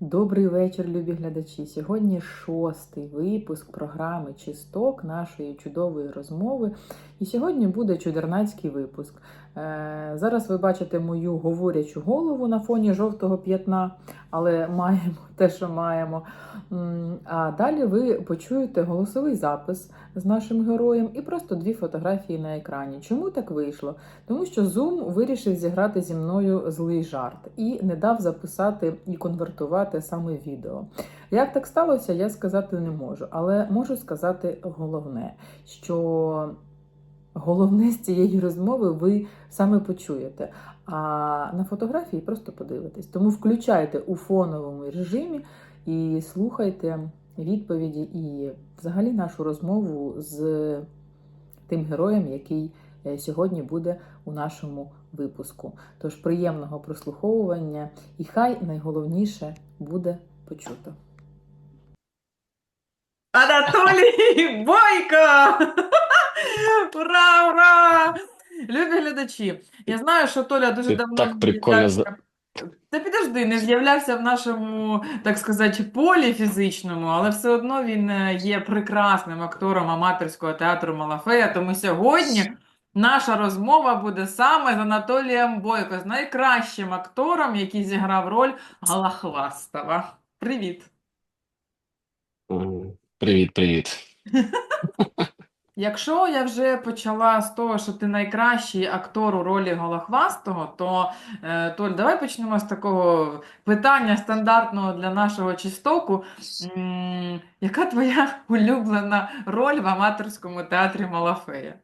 Добрий вечір, любі глядачі. Сьогодні шостий випуск програми Чисток нашої чудової розмови. І сьогодні буде чудернацький випуск. Е, Зараз ви бачите мою говорячу голову на фоні жовтого п'ятна, але маємо те, що маємо. А далі ви почуєте голосовий запис з нашим героєм і просто дві фотографії на екрані. Чому так вийшло? Тому що Zoom вирішив зіграти зі мною злий жарт і не дав записати і конвертувати саме відео. Як так сталося, я сказати не можу, але можу сказати головне, що головне з цієї розмови ви саме почуєте. А на фотографії просто подивитесь. Тому включайте у фоновому режимі і слухайте відповіді і взагалі нашу розмову з тим героєм, який е, сьогодні буде у нашому випуску. Тож приємного прослуховування, і хай найголовніше буде почуто. Анатолій Бойко! Ура, ура! Любі глядачі! Я знаю, що Толя дуже Ти давно так прикольно з'являвся. Та підожди, не з'являвся в нашому, так сказати, полі фізичному, але все одно він е, є прекрасним актором аматорського театру Малафея. Тому сьогодні наша розмова буде саме з Анатолієм Бойко, з найкращим актором, який зіграв роль Галахвастова. Привіт! М, Привіт, привіт. Якщо я вже почала з того, що ти найкращий актор у ролі Голохвастого, то е, Толь, давай почнемо з такого питання стандартного для нашого чистоку. Яка твоя улюблена роль в аматорському театрі Малафея?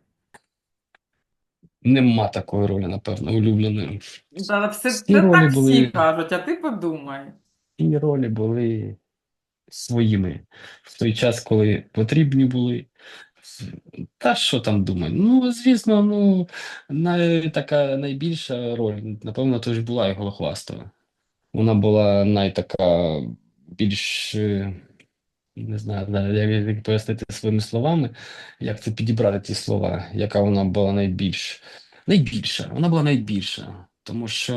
Нема такої ролі, напевно, улюбленої. Та все, це так всі були- кажуть, а ти подумай. І ролі були своїми в той час, коли потрібні були. Та що там думаю? Ну, звісно, ну, най, така найбільша роль, напевно, то ж була і Голохвастова. Вона була найтака більш, е, не знаю, як пояснити своїми словами, як це підібрати ті слова, яка вона була найбільш, найбільша, вона була найбільша, тому що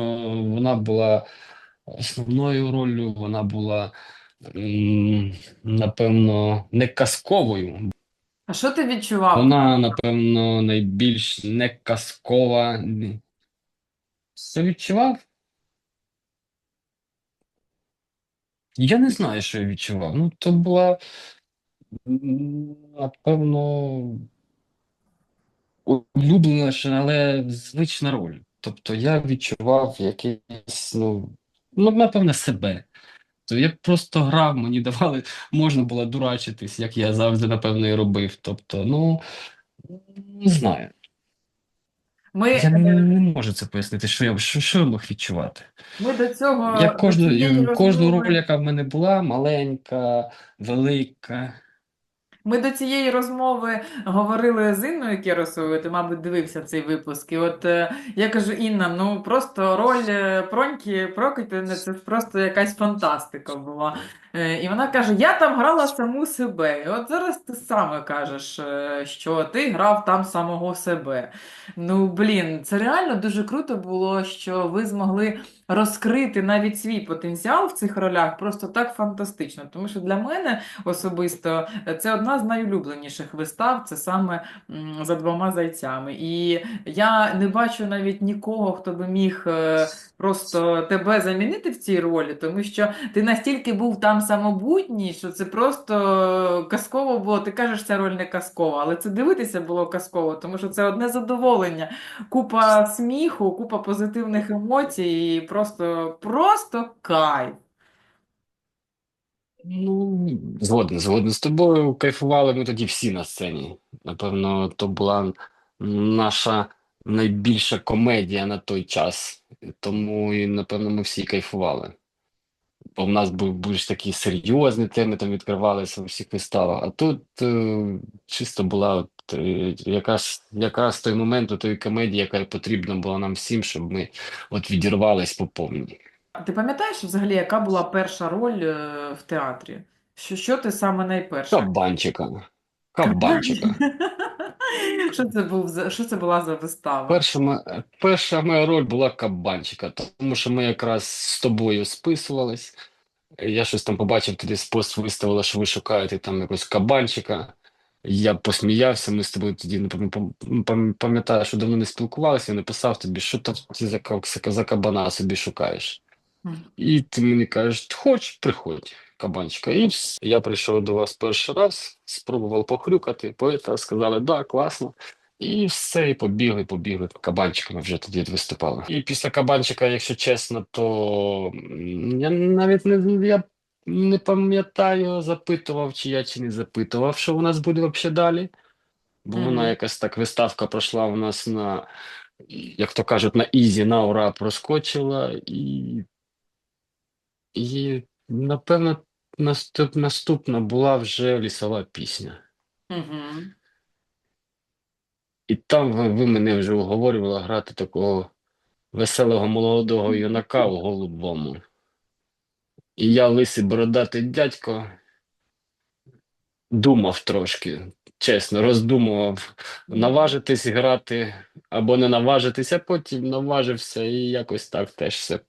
вона була основною роллю, вона була, напевно, не казковою, А що ти відчував? вона, напевно, найбільш не казкова. Що відчував? Я не знаю, що я відчував. Ну, то була, напевно, улюблена, але звична роль. Тобто я відчував якийсь, ну, ну, напевне, себе. То я просто грав, мені давали, можна було дурачитись, як я завжди, напевно, і робив. Тобто, ну, не знаю. Ми, Я не, е, не можу це пояснити, що я, що, що я мог відчувати. ми до цього Я кожну, кожну роль, яка в мене була, маленька, велика. Ми до цієї розмови говорили з Інною Кіросовою, ти, мабуть, дивився цей випуск. І от е, я кажу, Інна, ну просто роль е, Проньки Прокопівни це просто якась фантастика була. Е, і вона каже: Я там грала саму себе. І от зараз ти саме кажеш, що ти грав там самого себе. Ну, блін, це реально дуже круто було, що ви змогли розкрити навіть свій потенціал в цих ролях просто так фантастично. Тому що для мене особисто це одна з найулюбленіших вистав, це саме за двома зайцями. І я не бачу навіть нікого, хто би міг е, просто тебе замінити в цій ролі, тому що ти настільки був там самобутній, що це просто казково було. Ти кажеш, ця роль не казкова, але це дивитися було казково, тому що це одне задоволення. Купа сміху, купа позитивних емоцій, і просто, просто кайф. Ну, згоден, згоден з тобою. Кайфували ми тоді всі на сцені. Напевно, то була наша найбільша комедія на той час. Тому, і, напевно, ми всі кайфували. Бо в нас був більш такі серйозні теми там відкривалися у всіх виставах. А тут е, чисто була от, е, якась, якраз той момент у тої комедії, яка потрібна була нам всім, щоб ми от відірвались по повній. Ти пам'ятаєш взагалі, яка була перша роль е, в театрі? Що, що ти саме найперше? Кабанчика. Кабанчика. Що це був за що це була за вистава? Перша, мо- перша моя роль була кабанчика, тому що ми якраз з тобою списувались. Я щось там побачив, тоді пост виставила, що ви шукаєте там якогось кабанчика. Я посміявся, ми з тобою тоді не пам- пам- пам- пам'ятаю, що давно не спілкувалися, я написав тобі, що там ти за, ка- за кабана собі шукаєш. І ти мені кажеш, хоч, приходь, кабанчика. І я прийшов до вас перший раз, спробував похрюкати, поета сказали, да, класно. І все, і побігли, побігли кабанчиками вже тоді виступали. І після кабанчика, якщо чесно, то я навіть не я не пам'ятаю, запитував, чи я чи не запитував, що у нас буде взагалі далі. Бо вона Мгм. якась так виставка пройшла у нас на, як то кажуть, на ізі, на ура проскочила, і, і напевно, наступ, наступна була вже лісова пісня. Мгм. І там ви, ви мене вже уговорювали грати такого веселого молодого юнака у голубому. І я, лисий бородатий дядько, думав трошки, чесно, роздумував, наважитись грати або не наважитись, а потім наважився і якось так теж все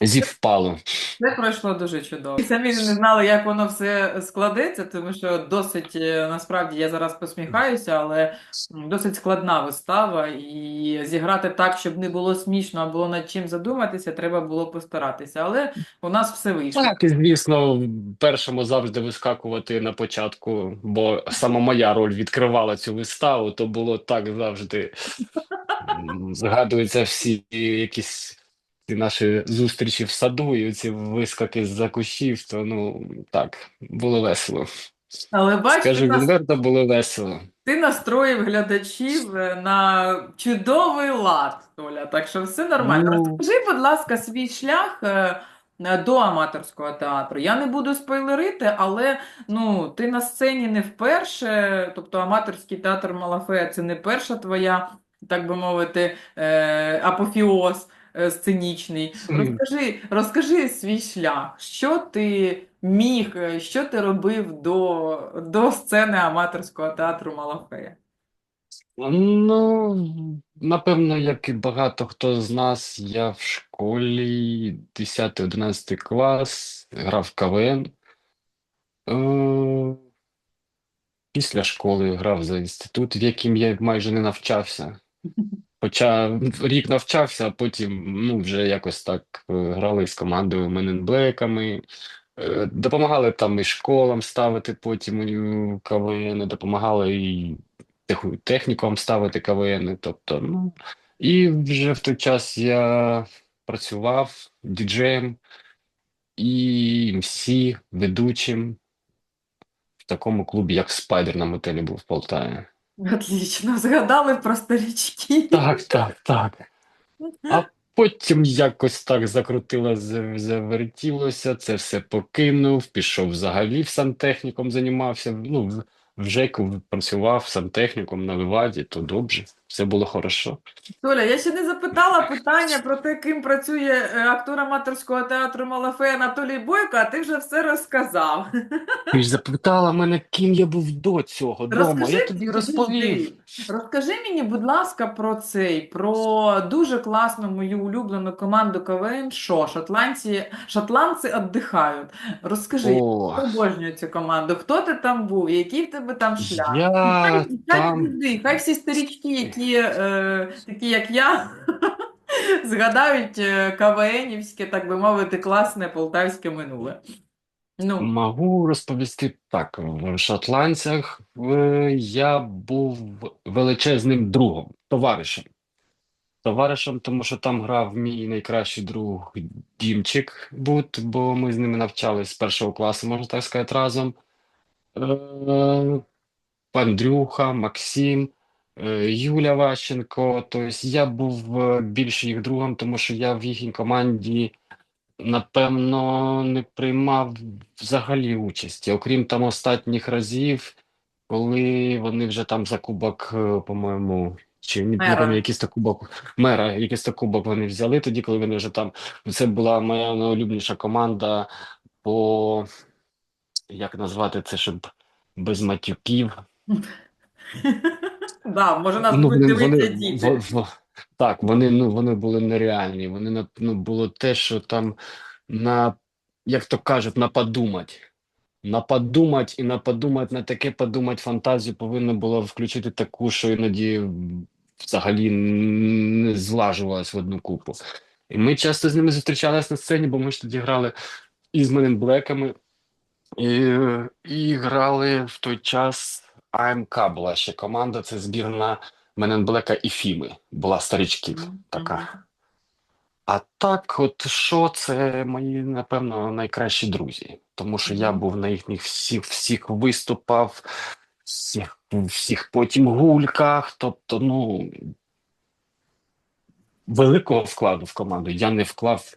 зівпало. Це пройшло дуже чудово. І самі не знали, як воно все складеться, тому що досить, е, насправді, я зараз посміхаюся, але досить складна вистава, і зіграти так, щоб не було смішно, а було над чим задуматися, треба було постаратися. Але у нас все вийшло. Так, і звісно, першому завжди вискакувати на початку, бо саме моя роль відкривала цю виставу, то було так завжди. Згадуються всі якісь ці наші зустрічі в саду, і ці вискоки з-за кущів, то ну так, було весело. Але бачите, Скажу нас- відверто, було весело. ти настроїв глядачів е, на чудовий лад, Толя, так що все нормально. Ну. Розкажи, будь ласка, свій шлях е, е, до аматорського театру. Я не буду спойлерити, але ну, ти на сцені не вперше, тобто аматорський театр Малафея це не перша твоя, так би мовити, е, апофіоз е, сценічний. Розкажи, розкажи свій шлях, що ти міг, е, що ти робив до, до сцени аматорського театру Малафея? Ну, напевно, як і багато хто з нас, я в школі 10-11 клас, грав в КВН. Е, Після школи грав за інститут, в яким я майже не навчався. Хоча рік навчався, а потім ну, вже якось так е, грали з командою Men in е, допомагали там і школам ставити потім КВН, допомагали і тех- технікам ставити КВН. Тобто, ну, і вже в той час я працював діджеєм і МС, ведучим в такому клубі, як Спайдер на мотелі був в Полтаві. Отлично, згадали про старічки. Так, так, так. А потім якось так закрутило, завертілося, це все покинув, пішов взагалі в сантехніком, займався. Ну, в- в ЖЕКу працював сантехніком на Виваді, то добре, все було хорошо. Толя, я ще не запитала питання про те, ким працює е, актор аматорського театру Малафе Анатолій Бойко, а ти вже все розказав. Ти ж запитала мене, ким я був до цього дома. Я тобі розповів. Розкажи мені, будь ласка, про цей, про дуже класну мою улюблену команду КВН «Шо?» Шотландці, шотландці віддихають. Розкажи, я О, обожнюю цю команду. Хто ти там був? Який в тебе там шлях? я Хай, хай, там. підожди, хай всі старічки, які е, такі як я, згадають е, КВНівське, так би мовити, класне полтавське минуле. Ну, Можу розповісти так. В шотландцях е, я був величезним другом, товаришем. Товаришем, тому що там грав мій найкращий друг Дімчик Бут, бо ми з ними навчались з першого класу, можна так сказати, разом. Е, Андрюха, Максим, е, Юля Ващенко. Тобто я був е, більше їх другом, тому що я в їхній команді, напевно, не приймав взагалі участі, окрім там останніх разів, коли вони вже там за кубок, е, по-моєму, чи ні, не пам'ятаю, якийсь то кубок, мера, якийсь то кубок вони взяли тоді, коли вони вже там. Це була моя найулюбленіша команда по, як назвати це, щоб без матюків. да, може нас Ну, будуть дивитися діти. Так, вони, ну, вони були нереальні. Вони, на- ну, було те, що там на, як то кажуть, на подумать. На подумать і на подумать, на таке подумать фантазію повинно було включити таку, що іноді взагалі не злажувалась в одну купу. І ми часто з ними зустрічалися на сцені, бо ми ж тоді грали із Black'ами, і, і грали в той час АМК була ще команда, це збірна Black'a і Фіми, була старичків така. А так, от що це мої, напевно, найкращі друзі. Тому що я був на їхніх всіх всіх виступах, всіх, всіх потім гульках. Тобто, ну великого вкладу в команду я не вклав,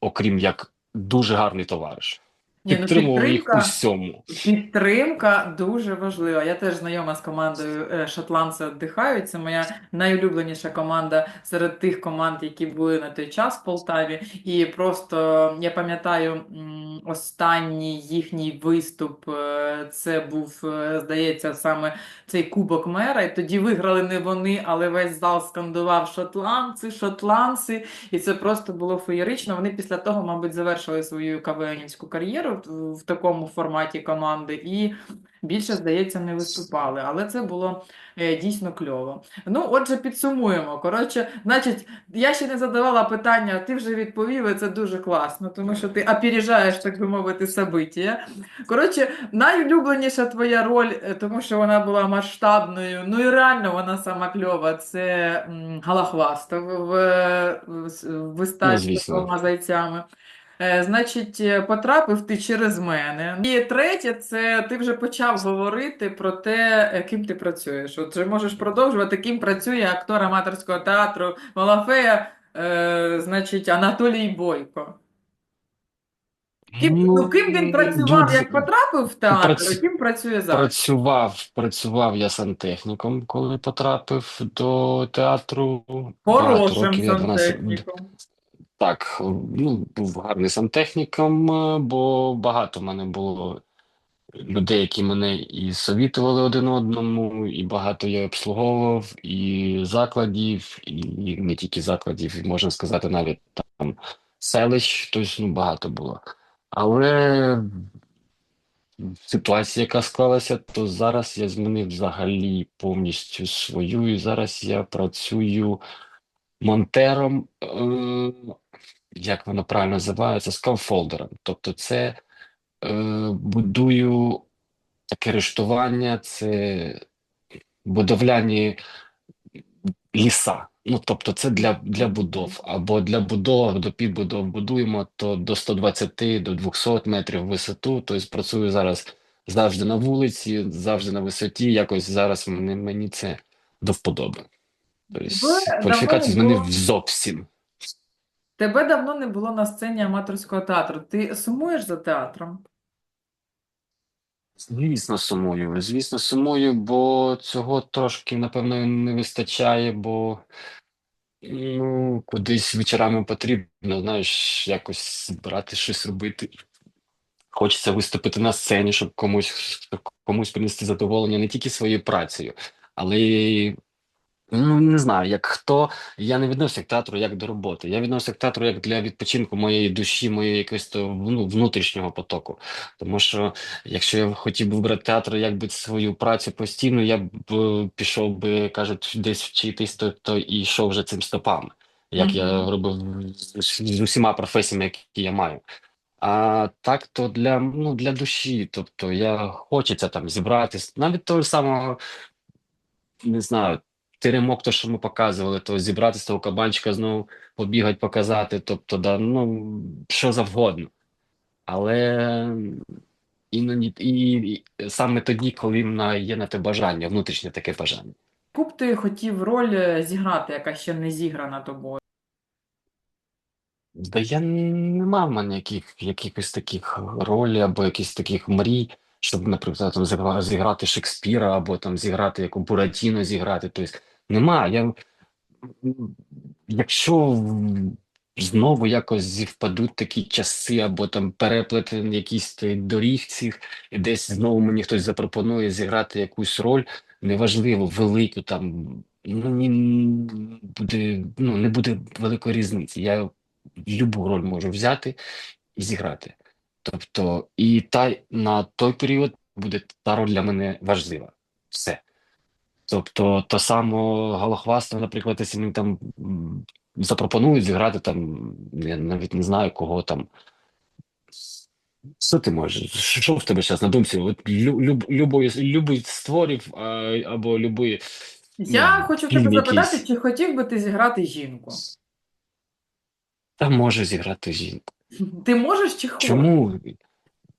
окрім як дуже гарний товариш. Ні, ну, Підтримував їх у підтримка- всьому. Підтримка дуже важлива. Я теж знайома з командою е, Шотландці віддихають. Це моя найулюбленіша команда серед тих команд, які були на той час в Полтаві. І просто я пам'ятаю м, останній їхній виступ. е, Це був, е, здається, саме цей Кубок Мера. І тоді виграли не вони, але весь зал скандував шотландці, шотландці. І це просто було феєрично. Вони після того, мабуть, завершили свою КВНівську кар'єру в, в такому форматі команди і більше, здається, не виступали. Але це було е, дійсно кльово. Ну, отже, підсумуємо. Коротше, значить, я ще не задавала питання, а ти вже відповів, і це дуже класно, тому що ти опережаєш, так би мовити, собиття. Коротше, найулюбленіша твоя роль, е, тому що вона була масштабною, ну і реально вона сама кльова. Це м, Галахваста в, в, в виставі з двома зайцями. Е, Значить, е, потрапив ти через мене. І третє, це ти вже почав говорити про те, е, ким ти працюєш. Отже, можеш продовжувати, ким працює актор аматорського театру Малафея, е, значить, Анатолій Бойко. Ким, ну, ким він працював, дуже- як потрапив в театр, Працю- ким працює зараз? Працював, працював я сантехніком, коли потрапив до театру. Хорошим років, я 12 сантехніком. Так, ну, був гарний сантехніком, е, бо багато в мене було людей, які мене і совітували один одному, і багато я обслуговував, і закладів, і не тільки закладів, і можна сказати, навіть там селищ, тобто, ну, багато було. Але ситуація, яка склалася, то зараз я змінив взагалі повністю свою, і зараз я працюю монтером, е, як воно правильно називається, скаффолдером. Тобто це е, будую таке рештування, це будовляні ліса. Ну, тобто це для, для будов, або для будов, до підбудов будуємо, то до 120, до 200 метрів висоту. Тобто працюю зараз завжди на вулиці, завжди на висоті. Якось зараз мені це до вподоби. Тобто кваліфікацію змінив було- зовсім. Тебе давно не було на сцені аматорського театру. Ти сумуєш за театром? Звісно, сумую. Звісно, сумую, бо цього трошки, напевно, не вистачає, бо ну, кудись вечорами потрібно, знаєш, якось брати щось робити. Хочеться виступити на сцені, щоб комусь, щоб комусь принести задоволення не тільки своєю працею, але й, ну, не знаю, як хто. Я не відносився к театру як до роботи. Я відносився к театру як для відпочинку моєї душі, моєї якогось ну, внутрішнього потоку. Тому що якщо я хотів би вибрати театр якби свою працю постійно, я б е, пішов би, кажуть, десь вчитись, то, то і йшов вже цим стопами, як я робив з, з усіма професіями, які я маю. А так то для, ну, для душі, тобто я хочеться там зібратись, навіть того самого, не знаю, теремок, то, що ми показували, то зібратися того кабанчика знову побігати, показати, тобто, да, ну, що завгодно. Але іноді і, і саме тоді, коли на, є на те бажання, внутрішнє таке бажання. Яку б ти хотів роль е, зіграти, яка ще не зіграна тобою? Да я н- нема в мене яких, якихось таких ролей або якихось таких мрій, щоб, наприклад, там зіграти Шекспіра або там зіграти яку Буратіно зіграти. Тобто нема. Я, якщо знову якось зівпадуть такі часи, або там переплетені якісь доріг цих, і десь знову мені хтось запропонує зіграти якусь роль, неважливо, велику там, ну ні, буде, ну, не буде великої різниці. Я любу роль можу взяти і зіграти. Тобто, і та на той період буде та роль для мене важлива. Все. Тобто, то само Голохвастов, наприклад, якщо мені там запропонують зіграти там, я навіть не знаю кого там. Що ти можеш? Що в тебе зараз на думці? От люб, любий створів або любий Я ну, хочу тебе запитати, якийсь. чи хотів би ти зіграти жінку? Та може зіграти жінку. Ти можеш чи хочеш? Чому?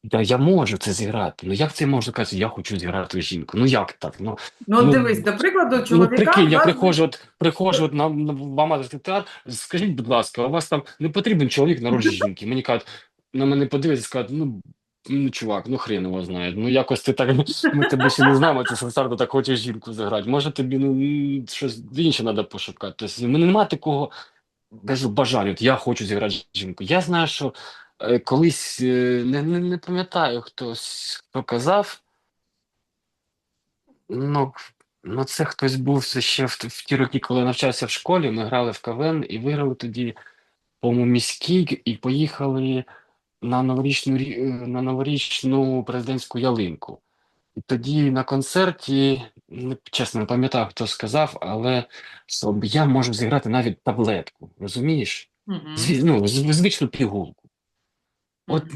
Я, я можу це зіграти. Ну як це можна казати, я хочу зіграти жінку? Ну як так? Ну, Ну, Ну, дивись, до прикладу, ну прикинь, я приходжу, от, приходжу от на, на, аматорський театр, скажіть, будь ласка, у вас там не потрібен чоловік на роль жінки? Мені кажуть, на мене подивляться і скажуть, ну, ну, чувак, ну хрен його знає. Ну якось ти так, ми тебе ще не знаємо, ти сансарно так хочеш жінку зіграти. Може тобі ну, щось інше треба пошукати. Тобто, мене немає такого кажу, бажання, от я хочу зіграти жінку. Я знаю, що е, колись е, не, не, не пам'ятаю, хтось хто казав. Ну, ну, це хтось був ще в, в ті роки, коли я навчався в школі. Ми грали в КВН і виграли тоді, по-моєму, міський, і поїхали на новорічну, рі- е, на новорічну президентську ялинку. І тоді на концерті, чесно, не пам'ятаю, хто сказав, але що я можу зіграти навіть таблетку, розумієш? Мгм. Зві- ну, звичну пігулку. От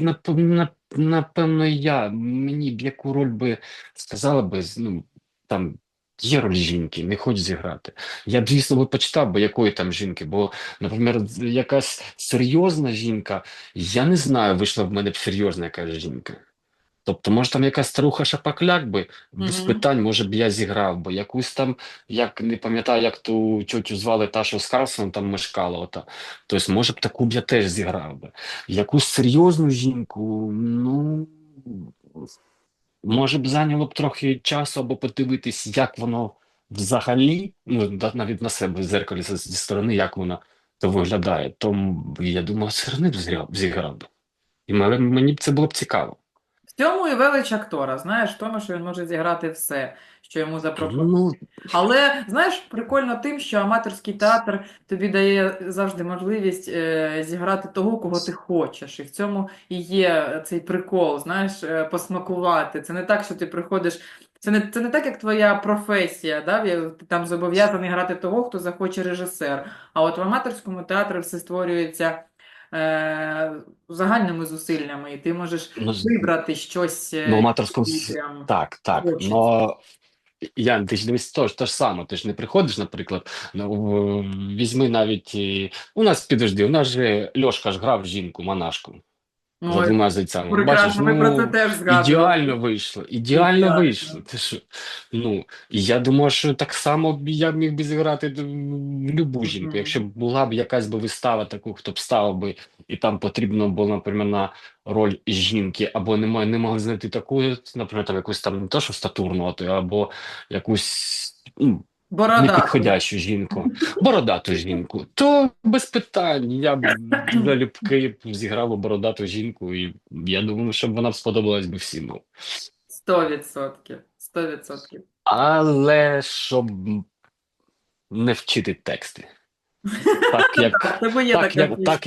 напевно, я мені б яку роль би сказала би, ну там є роль жінки, не хочу зіграти. Я б, звісно, би почитав би якої там жінки, бо, наприклад, якась серйозна жінка, я не знаю, вийшла в мене б серйозна якась жінка. Тобто, може, там якась старуха шапокляк би, без Мгм. питань, може б я зіграв би. Якусь там, як не пам'ятаю, як ту тьотю звали та, що з Карлсоном там мешкала. Ота. Тобто, може б таку б я теж зіграв би. Якусь серйозну жінку, ну може б зайняло б трохи часу, або подивитись, як воно взагалі, ну навіть на себе в зеркалі зі сторони, як воно то виглядає. Тому я думаю, все одно б зіграв би. І мені б це було б цікаво. В цьому і велич актора, знаєш, в тому, що він може зіграти все, що йому запропонують. Ну, Але знаєш, прикольно тим, що аматорський театр тобі дає завжди можливість е, зіграти того, кого ти хочеш. І в цьому і є цей прикол, знаєш, е, посмакувати. Це не так, що ти приходиш. Це не, це не так, як твоя професія, да? Ти там зобов'язаний грати того, хто захоче режисер. А от в аматорському театрі все створюється е, загальними зусиллями, і ти можеш ну, вибрати щось. е, ну, в аматорському прям так, так. хочеться. Но Ян, ти ж не то то ж саме. Ти ж не приходиш, наприклад, ну, візьми навіть. У нас підожди, у нас же Льошка ж грав жінку, монашку. Ну, За двома зайцями. Бачиш, ми про це ну, теж згадували. ідеально вийшло. Ідеально Ідеально. вийшло. Ти що? Ну, і я думаю, що так само б я міг би зіграти в любу жінку. Мгм. Якщо б була б якась би вистава таку, хто б ставив би, і там потрібно було, наприклад, на роль жінки, або не, не могли знайти таку, наприклад, там якусь там не то, що статурну, а то, або якусь ну, Бородатий. непідходящу жінку, бородату жінку, то без питань. Я б залюбки зіграв бородату жінку, і я думаю, що вона б сподобалась би всім. Сто відсотків. Сто відсотків. Але щоб не вчити тексти. Так як, Так, так, як, так,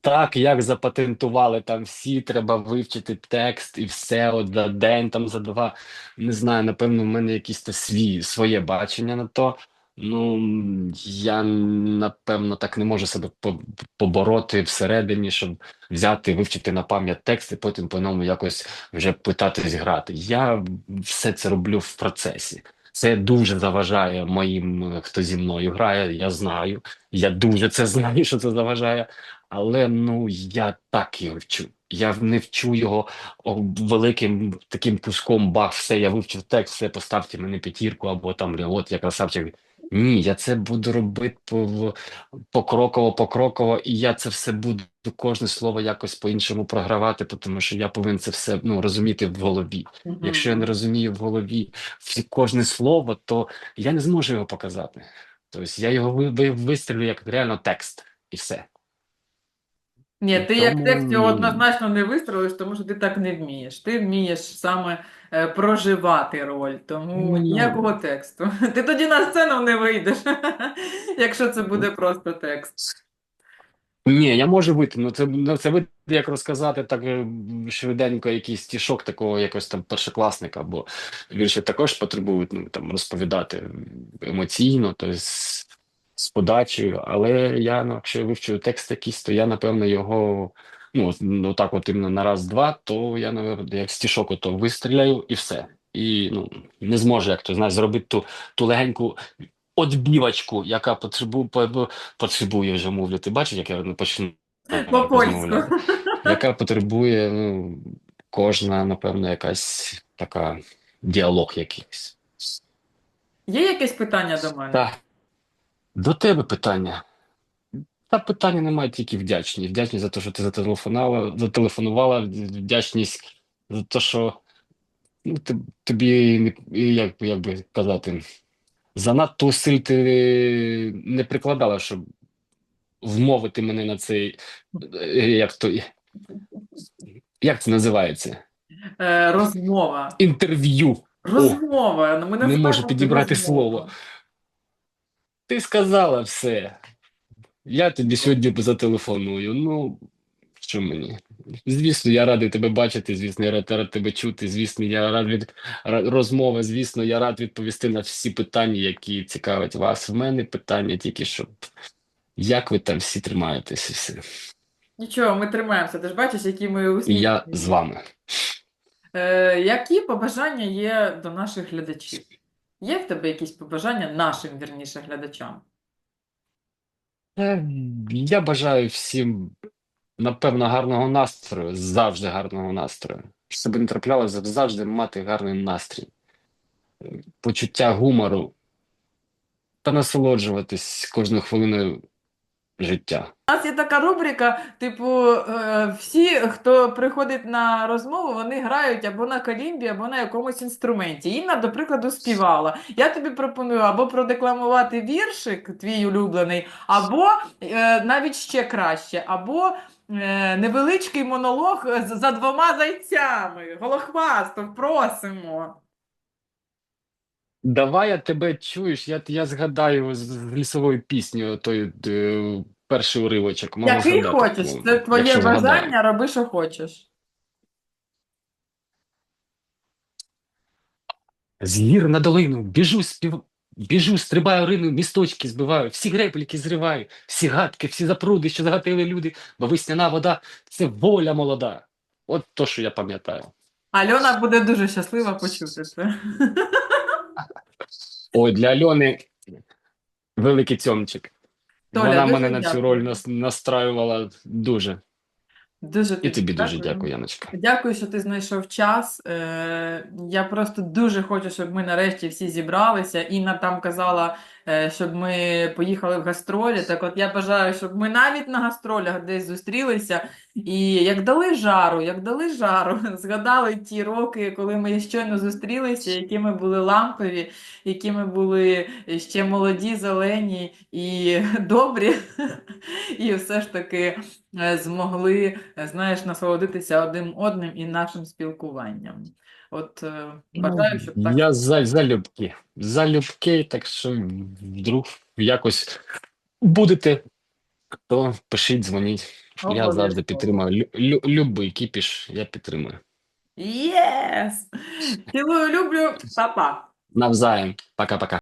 так, як запатентували там всі, треба вивчити текст і все от за день, там за два. Не знаю, напевно, в мене якісь то свій, своє бачення на то. Ну, я напевно так не можу себе по- побороти всередині, щоб взяти, вивчити на пам'ять текст і потім по ньому якось вже питатись грати. Я все це роблю в процесі. Це дуже заважає моїм, е, хто зі мною грає. Я знаю. Я дуже це знаю, що це заважає, але ну я так його вчу. Я не вчу його великим таким куском бах, все, я вивчив текст, все, поставте мені п'ятірку, або там от я красавчик. Ні, я це буду робити по- покроково, покроково, і я це все буду кожне слово якось по-іншому програвати, тому що я повинен це все ну, розуміти в голові. Мгм. Якщо я не розумію в голові кожне слово, то я не зможу його показати. Тобто я його ви- ви- вистрілю як реально текст, і все. Ні, ти як Тому текст його однозначно не вистрелиш, тому що ти так не вмієш. Ти вмієш саме е, проживати роль, тому Ну. ніякого тексту. Ти тоді на сцену не вийдеш, якщо це буде просто текст. Ні, я можу вийти. Ну це ну, це вийти, як розказати так е, швиденько якийсь стішок такого якогось там першокласника, бо вірші також потребують ну там розповідати емоційно, тобто з, подачею. Але я, ну, якщо я вивчу текст якийсь, то я напевно його. Ну, ну так, от іменно на раз-два, то я напевно, як стішок, ото вистріляю і все. І ну не зможу, як то знаєш, зробити ту, ту легеньку Отбівочку, яка потребує, потребує вже мовляти. Бачиш, як я не почну по польську Яка потребує, ну, кожна, напевно, якась така діалог якийсь. Є якесь питання до мене? Так. До тебе питання. Та питання немає, тільки вдячні. Вдячні за те, що ти зателефонувала, зателефонувала, вдячність за те, що ну, тобі, як, як би казати, занадто сил ти не прикладала, щоб вмовити мене на цей. Як то, як це називається? Е, розмова. Інтерв'ю. Розмова. Ну, ми не можу підібрати розмова. слово. Ти сказала все. Я тобі сьогодні зателефоную. Ну, що мені? Звісно, я радий тебе бачити, звісно, я рад, рад тебе чути. Звісно, я рад від розмови. Звісно, я рад відповісти на всі питання, які цікавлять вас. В мене питання тільки, щоб як ви там всі тримаєтесь і все. Нічого, ми тримаємося. Ти ж бачиш, які ми усміхнені. я з вами. Е, які побажання є до наших глядачів? Є в тебе якісь побажання нашим, вірніше, глядачам? Е, Я бажаю всім, напевно, гарного настрою, завжди гарного настрою. Щоб не траплялося, завжди мати гарний настрій, Е, почуття гумору та насолоджуватись кожною хвилиною життя. У нас є така рубрика, типу, е, всі, хто приходить на розмову, вони грають або на калімбі, або на якомусь інструменті. Інна, до прикладу, співала. Я тобі пропоную або продекламувати віршик, твій улюблений, або е, навіть ще краще, або е, невеличкий монолог за двома зайцями. Голохвастов, просимо. Давай я тебе чуєш, я, я згадаю з, з лісової пісні той е, перший уривочок. Можу Який згадати, хочеш, ну, це твоє якщо згадаю. бажання, роби, що хочеш. З гір на долину біжу, спів... біжу, стрибаю рину, місточки збиваю, всі гребліки зриваю, всі гадки, всі запруди, що загатили люди, бо весняна вода це воля молода. От то, що я пам'ятаю. Альона буде дуже щаслива почути це. Ой, для Альони великий цьомчик. Толя, Вона дуже мене на цю дякую. роль нас... настраювала дуже. Дуже І тобі дуже дякую, Яночка. Дякую, що ти знайшов час. Е, я просто дуже хочу, щоб ми нарешті всі зібралися. Інна там казала, щоб ми поїхали в гастролі. Так от я бажаю, щоб ми навіть на гастролях десь зустрілися. І як дали жару, як дали жару, згадали ті роки, коли ми щойно зустрілися, які ми були лампові, які ми були ще молоді, зелені і добрі. І все ж таки е, змогли, е, знаєш, насолодитися одним одним і нашим спілкуванням. От бажаю, щоб так. Ну, Я за, залюбки. Залюбки, так що вдруг якось будете, то пишіть, дзвоніть. Я завжди підтримую. Лю, лю, любий кіпіш, я підтримую. Єс! Цілую, люблю, па-па! Навзаєм. Пока-пока.